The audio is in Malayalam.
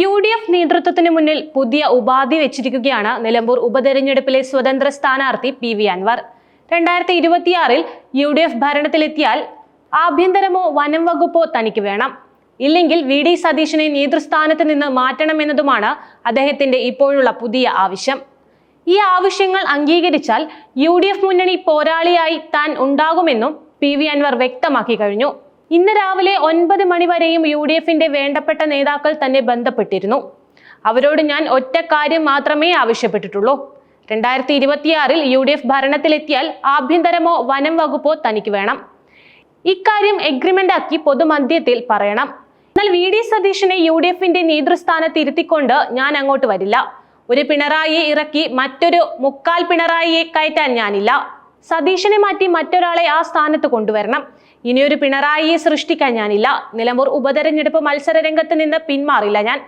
യു ഡി എഫ് നേതൃത്വത്തിന് മുന്നിൽ പുതിയ ഉപാധി വെച്ചിരിക്കുകയാണ് നിലമ്പൂർ ഉപതെരഞ്ഞെടുപ്പിലെ സ്വതന്ത്ര സ്ഥാനാർത്ഥി പി വി അൻവർ. രണ്ടായിരത്തി ഇരുപത്തിയാറിൽ യു ഡി എഫ് ഭരണത്തിലെത്തിയാൽ ആഭ്യന്തരമോ വനം വകുപ്പോ തനിക്ക് വേണം. ഇല്ലെങ്കിൽ വി ഡി സതീശനെ നേതൃസ്ഥാനത്ത് നിന്ന് മാറ്റണമെന്നതുമാണ് അദ്ദേഹത്തിന്റെ ഇപ്പോഴുള്ള പുതിയ ആവശ്യം. ഈ ആവശ്യങ്ങൾ അംഗീകരിച്ചാൽ യു ഡി എഫ് മുന്നണി പോരാളിയായി താൻ ഉണ്ടാകുമെന്നും പി വി അൻവർ വ്യക്തമാക്കി കഴിഞ്ഞു. ഇന്ന് രാവിലെ ഒൻപത് മണി വരെയും യു ഡി എഫിന്റെ വേണ്ടപ്പെട്ട നേതാക്കൾ തന്നെ ബന്ധപ്പെട്ടിരുന്നു. അവരോട് ഞാൻ ഒറ്റ കാര്യം മാത്രമേ ആവശ്യപ്പെട്ടിട്ടുള്ളൂ. രണ്ടായിരത്തി ഇരുപത്തിയാറിൽ യു ഡി എഫ് ഭരണത്തിലെത്തിയാൽ ആഭ്യന്തരമോ വനം വകുപ്പോ തനിക്ക് വേണം. ഇക്കാര്യം എഗ്രിമെന്റ് ആക്കി പൊതുമധ്യത്തിൽ പറയണം. എന്നാൽ വി ഡി സതീശനെ യു ഡി എഫിന്റെ നേതൃസ്ഥാനത്ത് ഇരുത്തിക്കൊണ്ട് ഞാൻ അങ്ങോട്ട് വരില്ല. ഒരു പിണറായിയെ ഇറക്കി മറ്റൊരു മുക്കാൽ പിണറായിയെ കയറ്റാൻ ഞാനില്ല. സതീശനെ മാറ്റി മറ്റൊരാളെ ആ സ്ഥാനത്ത് കൊണ്ടുവരണം. ഇനിയൊരു പിണറായിയെ സൃഷ്ടിക്കാൻ ഞാനില്ല. നിലമ്പൂർ ഉപതെരഞ്ഞെടുപ്പ് മത്സര രംഗത്ത് നിന്ന് പിന്മാറില്ല ഞാൻ.